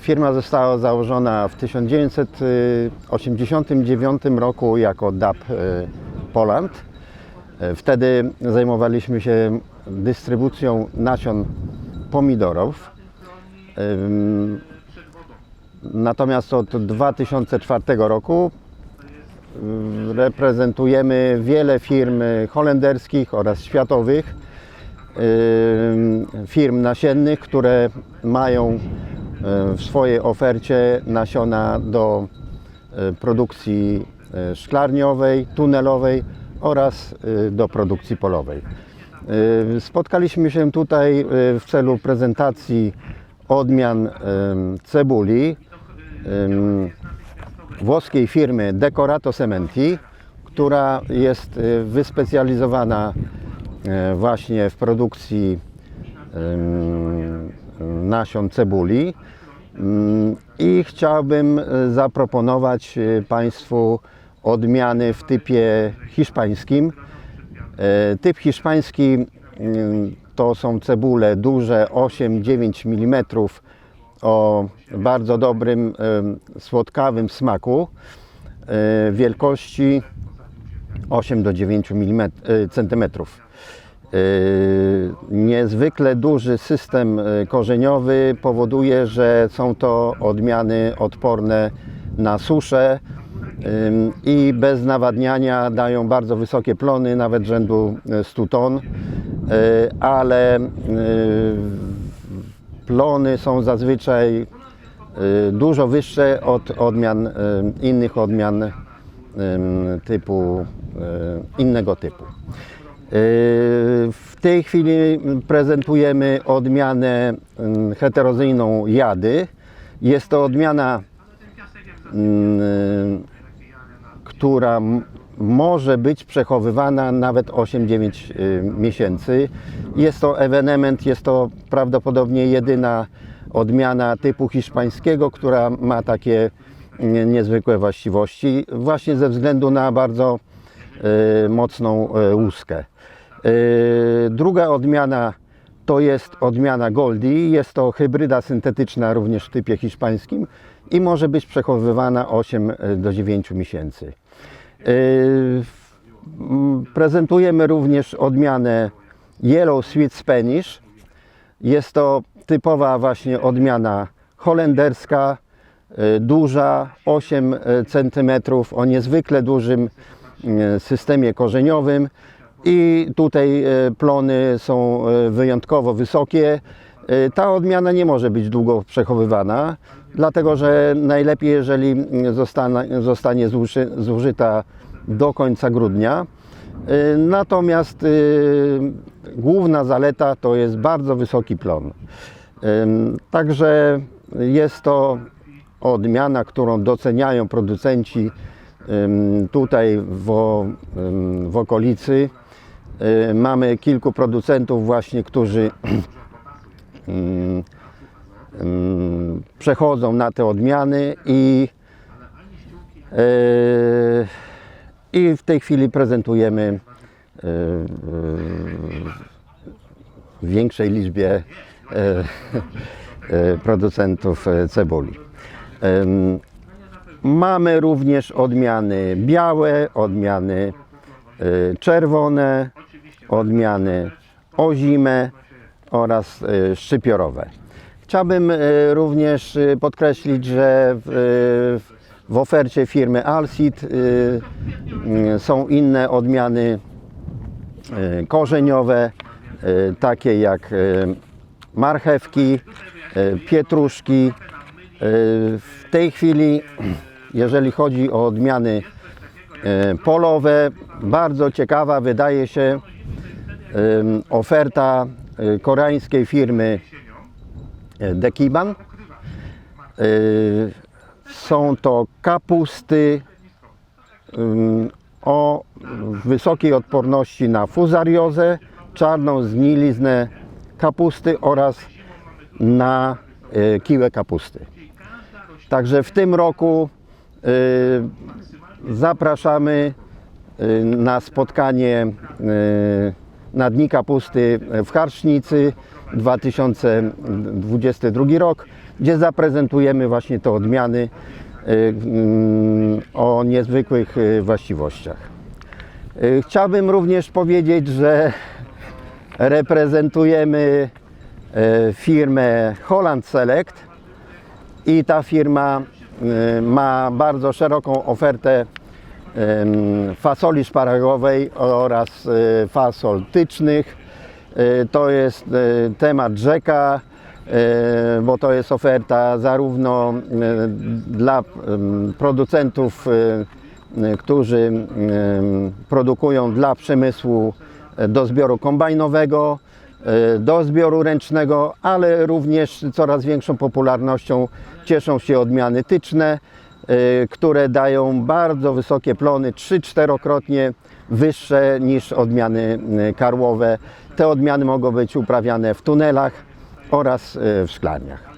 Firma została założona w 1989 roku jako DAP e, Poland. E, Wtedy zajmowaliśmy się dystrybucją nasion pomidorów. Natomiast od 2004 roku ym, reprezentujemy wiele firm holenderskich oraz światowych, firm nasiennych, które mają w swojej ofercie nasiona do y, produkcji y, szklarniowej, tunelowej oraz y, do produkcji polowej. Spotkaliśmy się tutaj w celu prezentacji odmian cebuli włoskiej firmy Decorato Sementi, która jest wyspecjalizowana właśnie w produkcji nasion cebuli. Ym, I chciałbym y, zaproponować y, Państwu odmiany w typie hiszpańskim. E, Typ hiszpański mm, to są cebule duże 8-9 mm o bardzo dobrym słodkawym smaku e, wielkości 8 do 9 mm, e, centymetrów. E, Niezwykle duży system e, korzeniowy powoduje, że są to odmiany odporne na suszę ym, i bez nawadniania dają bardzo wysokie plony, nawet rzędu e, 100 ton, ale plony są zazwyczaj dużo wyższe od odmian, innych odmian typu, innego typu. E, W tej chwili prezentujemy odmianę em, heterozyjną jady. Jest to odmiana mm, która może być przechowywana nawet 8-9 y, miesięcy. Jest to ewenement, jest to prawdopodobnie jedyna odmiana typu hiszpańskiego, która ma takie nie- niezwykłe właściwości, właśnie ze względu na bardzo mocną y, łuskę. Y, Druga odmiana to jest odmiana Goldie. Jest to hybryda syntetyczna również w typie hiszpańskim i może być przechowywana 8 do 9 miesięcy. Prezentujemy również odmianę Yellow Sweet Spanish. Jest to typowa właśnie odmiana holenderska, duża, 8 cm o niezwykle dużym systemie korzeniowym i tutaj yy, plony są yy, wyjątkowo wysokie. Ta odmiana nie może być długo przechowywana, dlatego że najlepiej, jeżeli zostanie, zostanie zuży, zużyta do końca grudnia. Natomiast główna zaleta to jest bardzo wysoki plon. Także jest to odmiana, którą doceniają producenci tutaj w, w okolicy. Yy, Mamy kilku producentów właśnie, którzy przechodzą na te odmiany i, yy, i w tej chwili prezentujemy yy, w większej liczbie producentów cebuli. Mamy również odmiany białe, odmiany e, czerwone, odmiany ozime oraz e, szczypiorowe. Chciałbym e, również podkreślić, że w, w ofercie firmy Alsid m, są inne odmiany korzeniowe, takie jak marchewki, pietruszki. W tej chwili, jeżeli chodzi o odmiany e, polowe, bardzo ciekawa wydaje się oferta e, koreańskiej firmy e, Dekiban. Są to kapusty o wysokiej odporności na fuzariozę, czarną zgniliznę kapusty oraz na kiłę kapusty. Także w tym roku zapraszamy y, na spotkanie y, na Dni Kapusty w Harcznicy 2022 rok. gdzie zaprezentujemy właśnie te odmiany y, o niezwykłych y, właściwościach. Y, Chciałbym również powiedzieć, że reprezentujemy y, firmę Holland Select i ta firma y, ma bardzo szeroką ofertę fasoli szparagowej oraz y, fasol tycznych. Y, To jest y, temat rzeka, y, bo to jest oferta zarówno y, dla producentów, y, y, którzy produkują dla przemysłu y, do zbioru kombajnowego, y, do zbioru ręcznego, ale również coraz większą popularnością cieszą się odmiany tyczne, y, które dają bardzo wysokie plony, 3-4krotnie wyższe niż odmiany y, karłowe. Te odmiany mogą być uprawiane w tunelach oraz w szklarniach.